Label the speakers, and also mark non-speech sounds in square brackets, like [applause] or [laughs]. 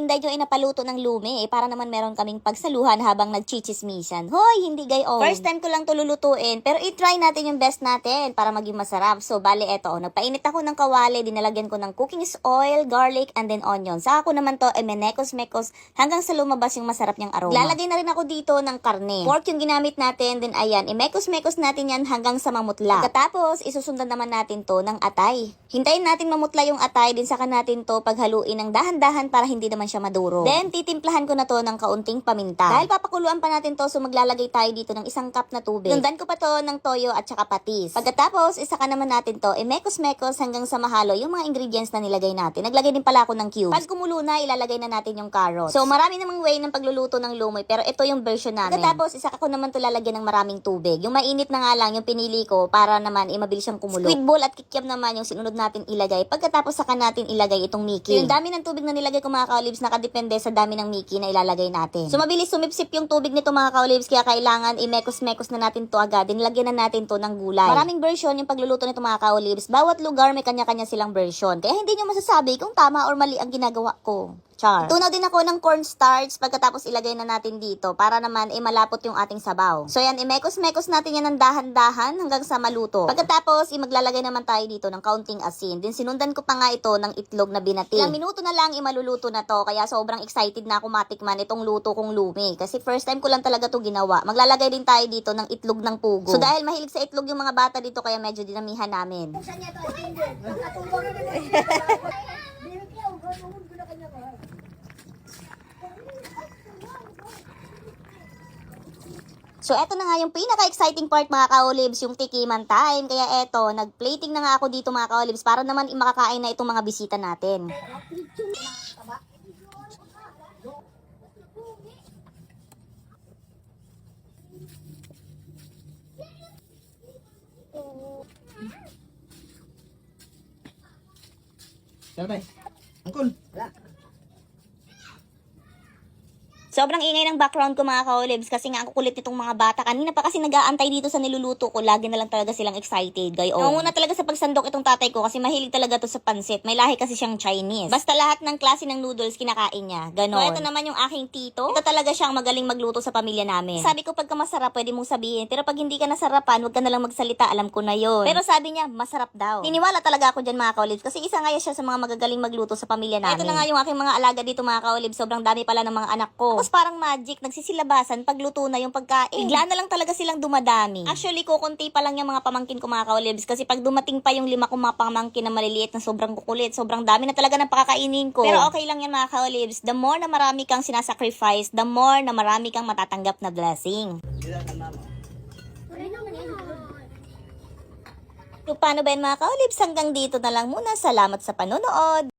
Speaker 1: Inday yung inapaluto ng lumi eh, para naman meron kaming pagsaluhan habang nagchichismisan. Hoy, hindi gayon. First time ko lang to lulutuin, pero i-try natin yung best natin para maging masarap. So, bali eto, oh, nagpainit ako ng kawali, dinalagyan ko ng cooking oil, garlic, and then onion. Saka ko naman to, eh, menekos-mekos hanggang sa lumabas yung masarap niyang aroma. Lalagay na rin ako dito ng karne. Pork yung ginamit natin, then ayan, imekos-mekos natin yan hanggang sa mamutla. Pagkatapos, isusundan naman natin to ng atay. Hintayin natin mamutla yung atay, din saka natin to paghaluin ng dahan-dahan para hindi naman siya maduro. Then, titimplahan ko na to ng kaunting paminta. Dahil papakuluan pa natin to, so maglalagay tayo dito ng isang cup na tubig. Sundan ko pa to ng toyo at saka patis. Pagkatapos, isaka naman natin to, imekos-mekos hanggang sa mahalo yung mga ingredients na nilagay natin. Naglagay din pala ako ng cubes. Pag kumulo na, ilalagay na natin yung carrots. So, marami namang way ng pagluluto ng lumoy, pero ito yung version namin. Pagkatapos, isaka ko naman to lalagyan ng maraming tubig. Yung mainit na nga lang, yung pinili ko para naman, eh, mabilis siyang kumulo. Squid ball at kikiam naman yung sinunod natin ilagay. Pagkatapos, saka natin ilagay itong Mickey. Yung dami ng tubig na nilagay ko mga ka-olives, nakadepende sa dami ng Mickey na ilalagay natin. So, mabilis sumipsip yung tubig nito mga ka-olives, kaya kailangan i-mekos-mekos na natin to agad. Nilagyan na natin to ng gulay. Maraming version yung pagluluto nito mga ka-olives. Bawat lugar may kanya-kanya silang version. Kaya hindi nyo masasabi kung tama or mali ang ginagawa ko. Char. Tunaw din ako ng cornstarch pagkatapos ilagay na natin dito para naman eh malapot yung ating sabaw. So yan, imekos-mekos natin yan ng dahan-dahan hanggang sa maluto. Pagkatapos, imaglalagay naman tayo dito ng kaunting asin. Din sinundan ko pa nga ito ng itlog na binati. Ilang minuto na lang imaluluto na to kaya sobrang excited na ako matikman itong luto kong lumi. Kasi first time ko lang talaga to ginawa. Maglalagay din tayo dito ng itlog ng pugo. So dahil mahilig sa itlog yung mga bata dito kaya medyo dinamihan namin. [laughs]
Speaker 2: Buksan niya to, Tinder. Pagkatulog na naman. Meron niya, gano'n ko na kanya ba?
Speaker 1: So, eto na nga yung pinaka-exciting part mga ka-olives, yung tikiman time. Kaya eto, nag-plating na nga ako dito mga ka-olives para naman makakain na itong mga bisita natin.
Speaker 3: Ba? Angkol.
Speaker 1: Sobrang ingay ng background ko mga ka-olives kasi nga ang kukulit nitong mga bata. Kanina pa kasi nag-aantay dito sa niluluto ko. Lagi na lang talaga silang excited. Gayon. Nangunguna talaga sa pagsandok itong tatay ko kasi mahilig talaga to sa pansit. May lahi kasi siyang Chinese. Basta lahat ng klase ng noodles kinakain niya. Ganon. So ito naman yung aking tito. Ito talaga siyang magaling magluto sa pamilya namin. Sabi ko pagka masarap pwede mong sabihin. Pero pag hindi ka nasarapan, huwag ka na lang magsalita. Alam ko na yon. Pero sabi niya, masarap daw. Niniwala talaga ako dyan mga ka-olives kasi isa nga siya sa mga magagaling magluto sa pamilya namin. Ito na nga yung aking mga alaga dito mga ka-olives. Sobrang dami pala ng mga anak ko. Tapos parang magic, nagsisilabasan pagluto na yung pagkain. Bigla na lang talaga silang dumadami. Actually, kukunti pa lang yung mga pamangkin ko mga ka-olives kasi pag dumating pa yung lima kong mga pamangkin na maliliit na sobrang kukulit, sobrang dami na talaga ng pakakainin ko. Pero okay lang yan mga ka-olives. The more na marami kang sinasacrifice, the more na marami kang matatanggap na blessing. So, paano ba yan mga ka-olives? Hanggang dito na lang muna. Salamat sa panonood.